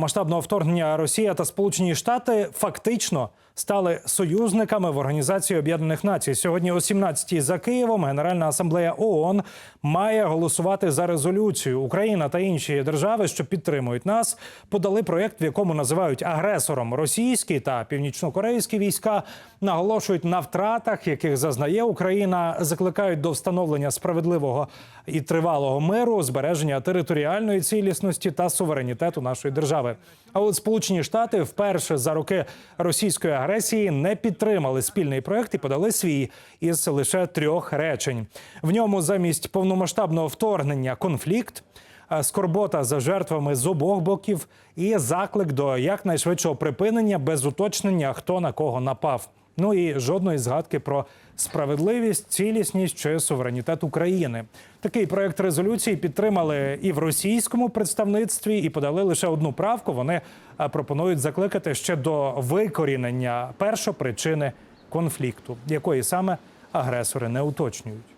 Масштабного вторгнення Росія та Сполучені Штати фактично стали союзниками в Організації Об'єднаних Націй. Сьогодні о 17-й за Києвом Генеральна асамблея ООН має голосувати за резолюцію. Україна та інші держави, що підтримують нас, подали проєкт, в якому називають агресором російські та північнокорейські війська, наголошують на втратах, яких зазнає Україна, закликають до встановлення справедливого і тривалого миру, збереження територіальної цілісності та суверенітету нашої держави. А от Сполучені Штати вперше за роки російської агресії не підтримали спільний проект і подали свій із лише трьох речень. В ньому замість повномасштабного вторгнення конфлікт. е, Скорбота за жертвами з обох боків і заклик до якнайшвидшого припинення без уточнення, хто на кого напав. Ну і жодної згадки про справедливість, цілісність чи суверенітет України. Такий проект резолюції підтримали і в російському представництві, і подали лише одну правку. Вони е, пропонують закликати ще до викорінення першопричини конфлікту, якої саме агресори не уточнюють.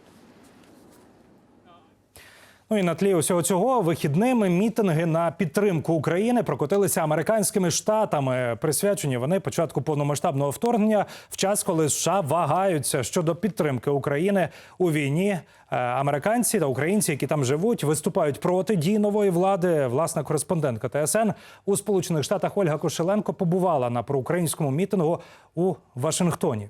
Ну і на тлі усього цього вихідними мітинги на підтримку України прокотилися американськими штатами. Присвячені вони початку повномасштабного вторгнення в час, коли США вагаються щодо підтримки України у війні. Е, Американці та українці, які там живуть, виступають проти дій нової влади. Власна кореспондентка ТСН у Сполучених Штатах Ольга Кошеленко побувала на проукраїнському мітингу у Вашингтоні.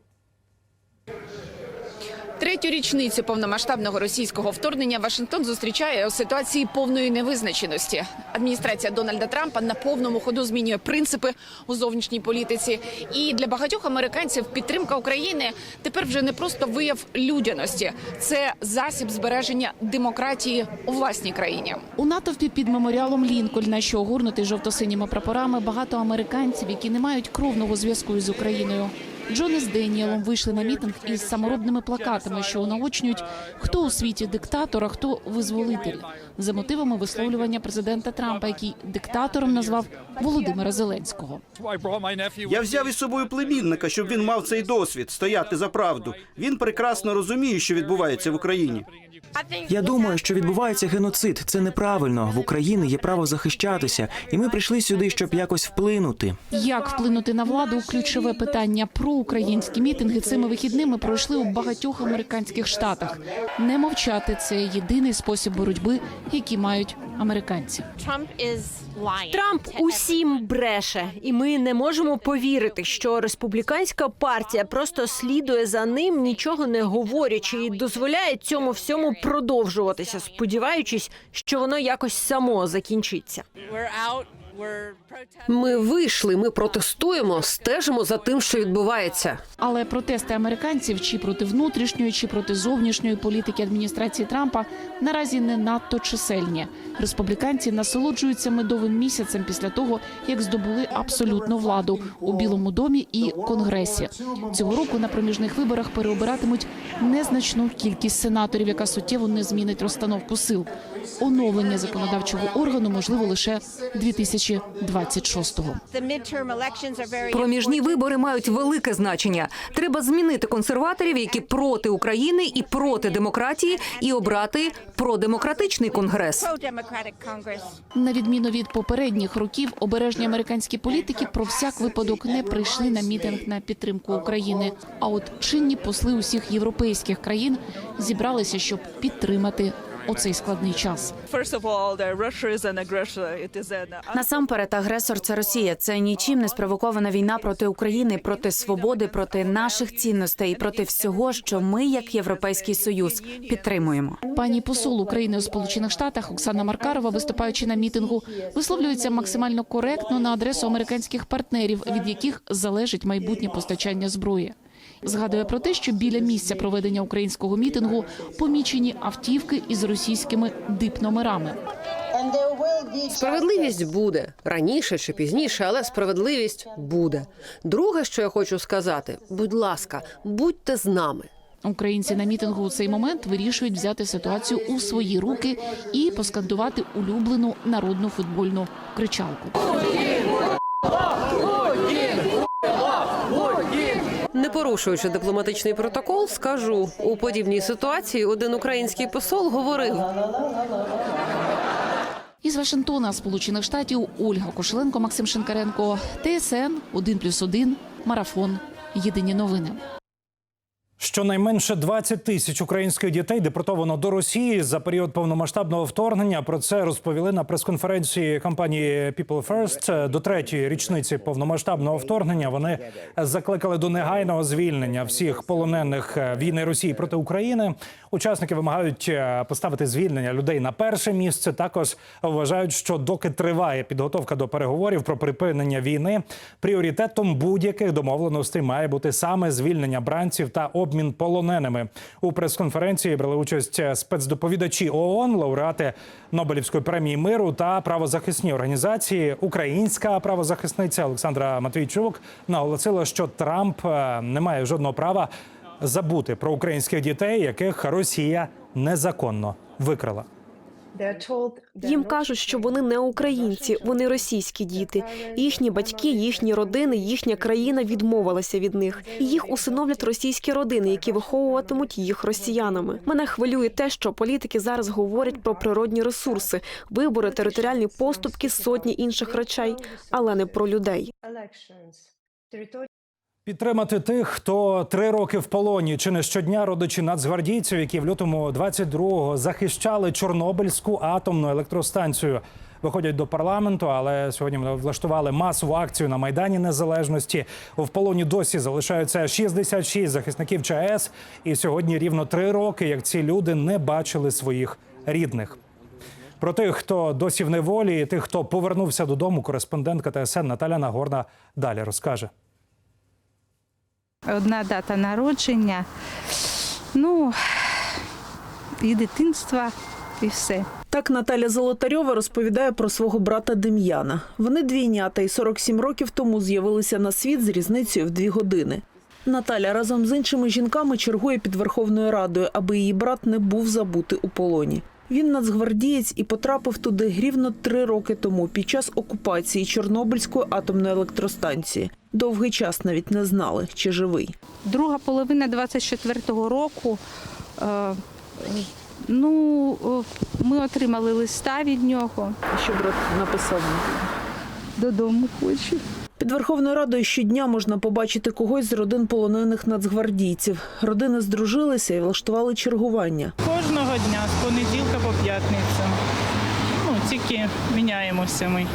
Третю річницю повномасштабного російського вторгнення Вашингтон зустрічає у ситуації повної невизначеності. Адміністрація Дональда Трампа на повному ходу змінює принципи у зовнішній політиці. І для багатьох американців підтримка України тепер вже не просто вияв людяності, це засіб збереження демократії у власній країні. У натовпі під меморіалом Лінкольна, що огорнутий жовто-синіми прапорами, багато американців, які не мають кровного зв'язку із Україною. Джони з Деніелом вийшли на мітинг із саморобними плакатами, що унаочнюють, хто у світі диктатор, а хто визволитель, за мотивами висловлювання президента Трампа, який диктатором назвав Володимира Зеленського. Я взяв із собою племінника, щоб він мав цей досвід стояти за правду. Він прекрасно розуміє, що відбувається в Україні. Я думаю, що відбувається геноцид. Це неправильно. В Україні є право захищатися, і ми прийшли сюди, щоб якось вплинути. Як вплинути на владу? Ключове питання про українські мітинги цими вихідними пройшли у багатьох американських штатах. Не мовчати це єдиний спосіб боротьби, який мають американці. Трамп усім бреше, і ми не можемо повірити, що республіканська партія просто слідує за ним, нічого не говорячи, і дозволяє цьому всьому продовжуватися, сподіваючись, що воно якось само закінчиться. Ми вийшли, ми протестуємо, стежимо за тим, що відбувається. Але протести американців чи проти внутрішньої, чи проти зовнішньої політики адміністрації Трампа наразі не надто чисельні. Республіканці насолоджуються медовим місяцем після того, як здобули абсолютну владу у Білому домі і Конгресі. Цього року на проміжних виборах переобиратимуть незначну кількість сенаторів, яка суттєво не змінить розстановку сил. Оновлення законодавчого органу можливо лише 2026-го. Проміжні вибори мають велике значення. Треба змінити консерваторів, які проти України і проти демократії, і обрати продемократичний конгрес. На відміну від попередніх років, обережні американські політики про всяк випадок не прийшли на мітинг на підтримку України. А от чинні посли усіх європейських країн зібралися, щоб підтримати оцей складний час. Насамперед, агресор це Росія. Це нічим не спровокована війна проти України, проти свободи, проти наших цінностей проти всього, що ми, як Європейський Союз, підтримуємо. Пані посол України у Сполучених Штатах Оксана Маркарова, виступаючи на мітингу, висловлюється максимально коректно на адресу американських партнерів, від яких залежить майбутнє постачання зброї. Згадує про те, що біля місця проведення українського мітингу помічені автівки із російськими дип-номерами. Справедливість буде раніше чи пізніше, але справедливість буде. Друге, що я хочу сказати, будь ласка, будьте з нами. Українці на мітингу у цей момент вирішують взяти ситуацію у свої руки і поскандувати улюблену народну футбольну кричалку. Порушуючи дипломатичний протокол, скажу у подібній ситуації один український посол говорив: Із Вашингтона, Сполучених Штатів, Ольга Кошеленко, Максим Шинкаренко, ТСН 1+,1, Марафон. Єдині новини. Щонайменше 20 тисяч українських дітей депортовано до Росії за період повномасштабного вторгнення. Про це розповіли на прес-конференції компанії People First. До третьої річниці повномасштабного вторгнення вони закликали до негайного звільнення всіх полонених війни Росії проти України. Учасники вимагають е, поставити звільнення людей на перше місце. Також вважають, що доки триває підготовка до переговорів про припинення війни, пріоритетом будь-яких домовленостей має бути саме звільнення бранців та обмін полоненими. У прес-конференції брали участь спецдоповідачі ООН, лауреати Нобелівської премії миру та правозахисні організації. Українська правозахисниця Олександра Матвійчук наголосила, що Трамп е, не має жодного права забути про українських дітей, яких Росія незаконно викрала. Їм кажуть, що вони не українці, вони російські діти. Їхні батьки, їхні родини, їхня країна відмовилася від них. І їх усиновлять російські родини, які виховуватимуть їх росіянами. Мене хвилює те, що політики зараз говорять про природні ресурси, вибори, територіальні поступки, сотні інших речей, але не про людей. Підтримати тих, хто три роки в полоні, чи не щодня родичі нацгвардійців, які в лютому 22-го захищали Чорнобильську атомну електростанцію. Виходять до парламенту, але сьогодні влаштували масову акцію на майдані Незалежності. В полоні досі залишаються 66 захисників ЧАЕС. І сьогодні рівно три роки, як ці люди не бачили своїх рідних. Про тих, хто досі в неволі, і тих, хто повернувся додому, кореспондентка ТСН Наталя Нагорна далі розкаже. Одна дата народження, ну і дитинства, і все. Так Наталя Золотарьова розповідає про свого брата Дем'яна. Вони двійнята і 47 років тому з'явилися на світ з різницею в дві години. Наталя разом з іншими жінками чергує під Верховною Радою, аби її брат не був забутий у полоні. Він нацгвардієць і потрапив туди рівно три роки тому під час окупації Чорнобильської атомної електростанції. Довгий час навіть не знали, чи живий. Друга половина 24-го року. Е, ну, е, ми отримали листа від нього. Що брат написав? Додому хочу. Під Верховною Радою щодня можна побачити когось з родин полонених нацгвардійців. Родини здружилися і влаштували чергування. Кожного дня з понеділка по п'ятницю. Ну, тільки міняємося ми.